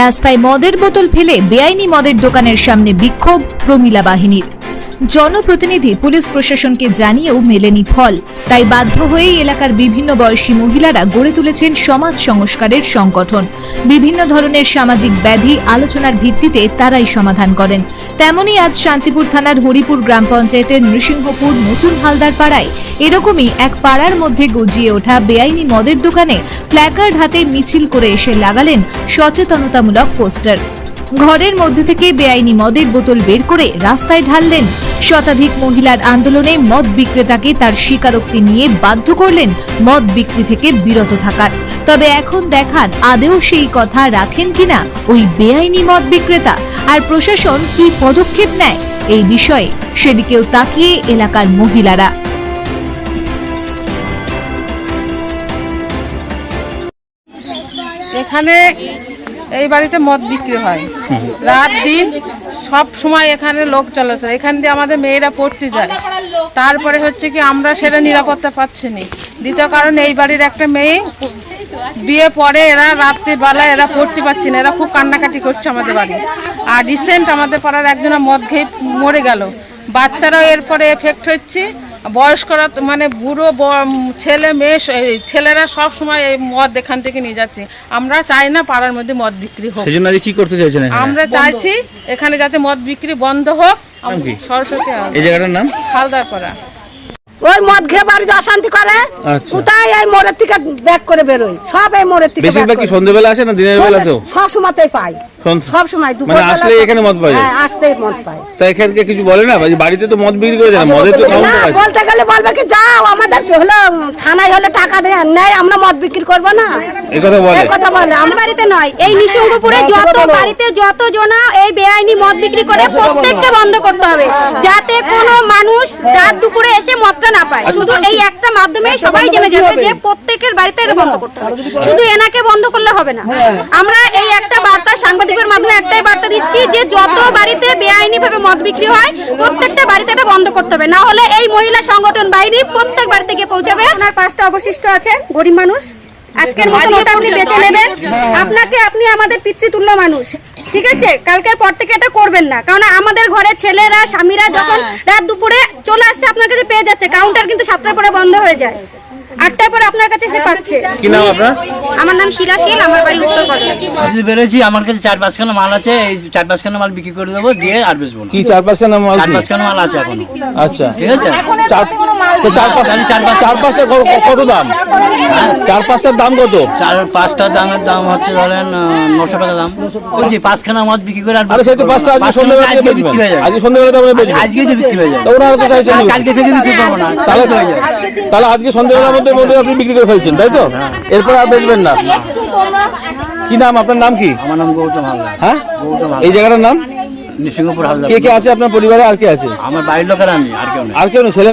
রাস্তায় মদের বোতল ফেলে বেআইনি মদের দোকানের সামনে বিক্ষোভ প্রমীলা বাহিনীর। জনপ্রতিনিধি পুলিশ প্রশাসনকে জানিয়েও মেলেনি ফল। তাই বাধ্য হয়েই এলাকার বিভিন্ন বয়সী মহিলারা গড়ে তুলেছেন সমাজ সংস্কারের সংগঠন। বিভিন্ন ধরনের সামাজিক ব্যাধি আলোচনার ভিত্তিতে তারাই সমাধান করেন। তেমনই আজ শান্তিপুর থানার হরিপুর গ্রাম পঞ্চায়েতের নৃসিংহপুর নতুন হালদার পাড়ায় এরকমই এক পাড়ার মধ্যে গজিয়ে ওঠা বেআইনি মদের দোকানে প্ল্যাকার্ড হাতে মিছিল করে এসে লাগালেন সচেতনতামূলক পোস্টার। ঘরের মধ্যে থেকে বেআইনি মদের বোতল বের করে রাস্তায় ঢাললেন শতাধিক মহিলার আন্দোলনে মদ বিক্রেতাকে তার স্বীকারোক্তি নিয়ে বাধ্য করলেন মদ বিক্রি থেকে বিরত থাকার। তবে এখন দেখার আদেও সেই কথা রাখেন কিনা ওই বেআইনি মদ বিক্রেতা? আর প্রশাসন কি পদক্ষেপ নেয়? এই বিষয়ে সেদিকেও তাকিয়ে এলাকার মহিলারা। এখানে এই বাড়িতে মদ বিক্রি হয়। রাত দিন সব সময় এখানে লোক চলাচল এখান দিয়ে আমাদের মেয়েরা পড়তে যায়। তারপরে হচ্ছে কি আমরা সেটা নিরাপত্তা পাচ্ছি না। দ্বিতীয় কারণ, এই বাড়ির একটা মেয়ে বিয়ে পরে এরা রাত্রিবেলা এরা পড়তে পারছে না। এরা খুব কান্নাকাটি করছে আমাদের বাড়ি। আর রিসেন্ট আমাদের পাড়ার একজনের মদ খেয়ে মরে গেল। বাচ্চারাও এরপরে এফেক্ট হচ্ছে। বয়স্করা মানে বুড়ো ব- ছেলে মেয়ে ছেলেরা সব সময় এই মদ এখান থেকে নিয়ে যাচ্ছে। আমরা চাই না পাড়ার মধ্যে মদ বিক্রি হোক। সেই জন্য কি করতে চাইছেন আমরা চাইছি এখানে যাতে মদ বিক্রি বন্ধ হোক। সরস্বতী এই জায়গাটার নাম? হালদার পাড়া ওই মদ খেয়ে বাড়ি যে অশান্তি করে। আচ্ছা। কোথায় এই মোড়ের থেকে ব্যাক করে বেরোয়? সব এই মোড়ের থেকে বেশিরভাগ কি সন্ধ্যেবেলা আসে না দিনের বেলা তো? সব সময়তেই পাই। সব সময় দুপুর মানে আসলে এখানে মদ পাওয়া যায়? হ্যাঁ আসতেই মদ তা এখানকে কিছু বলে না? বাড়ি- বাড়িতে তো মদ বিক্রি করে যায় মদের তো আছে। বলতে গেলে বলবে কি যাও আমাদের হলো থানায় হলে টাকা দেয় নেয় আমরা মদ বিক্রি করব না। এই কথা বলে। এই কথা বলে। আমার বাড়িতে নয় এই নিঃসঙ্গপুরে যত বাড়িতে যত জনা এই বেআইনি মদ বিক্রি করে প্রত্যেককে বন্ধ করতে হবে যাতে কোনো মানুষ রাত দুপুরে এসে মদটা না পায়। শুধু এই একটা মাধ্যমে সবাই জেনে যাবে যে প্রত্যেকের বাড়িতে এটা বন্ধ করতে হবে। শুধু এনাকে বন্ধ করলে হবে না। আমরা এই একটা বার্তা সাংবাদিকের মাধ্যমে একটাই বার্তা দিচ্ছি যে যত বাড়িতে বেআইনি ভাবে মদ বিক্রি হয় প্রত্যেকটা বাড়িতে এটা বন্ধ করতে হবে। না হলে এই মহিলা সংগঠন বাহিনী প্রত্যেক বাড়িতে গিয়ে পৌঁছাবে। আপনার পাঁচটা অবশিষ্ট আছে গরিব মানুষ। আজকের মতো আপনি বেঁচে নেবেন আপনাকে আপনি আমাদের পিতৃতুল্য মানুষ ঠিক আছে? কালকের পর থেকে এটা করবেন না। কারণ আমাদের ঘরে ছেলেরা স্বামীরা যখন রাত দুপুরে চলে আসছে আপনার কাছে পেয়ে যাচ্ছে। কাউন্টার কিন্তু সাতটার পরে বন্ধ হয়ে যায়। আটটার পরে আপনার কাছে এসে পাচ্ছে। কি নাম আপনার? আমার নাম শিলাশীল আমার বাড়ি উত্তর কলকাতা আজকে বেরোচ্ছি আমার কাছে চার পাঁচখানা মাল আছে এই চার পাঁচখানা মাল বিক্রি করে দেবো দিয়ে আর বেচবো কি চার পাঁচটা নাম মাল চার পাঁচখানা মাল আছে এখন। আচ্ছা। ঠিক আছে? চার চার পাঁচ চার পাঁচ- চার পাঁচটা কত দাম? চার পাঁচটার দাম কত? চার পাঁচটা দামের দাম হচ্ছে ধরেন নশো টাকা দাম। ওই যে পাঁচখানা মদ বিক্রি করে আর সেই তো পাঁচটা আজকে পাঁচখানা সন্ধ্যাবেলা আজকে বিক্রি হয়ে যাবে। আজকে সন্ধ্যাবেলা আজকে যে বিক্রি হয়ে যাবে। তো কালকে থেকে বিক্রি করব না। তাহলে হয়ে তাহলে আজকে সন্ধ্যাবেলার মধ্যে মধ্যে আপনি বিক্রি করে ফেলছেন তাই তো? এরপর আর বেচবেন না। কি নাম আপনার নাম কি? আমার নাম গৌতম হালদার। হ্যাঁ? গৌতম এই জায়গাটার নাম? নৃসিংহপুর হালদার। কে কে আছে আপনার পরিবারে? আর কে আছে? আমার বাড়ির লোকের আমি আর কেউ আর কেউ ছেলে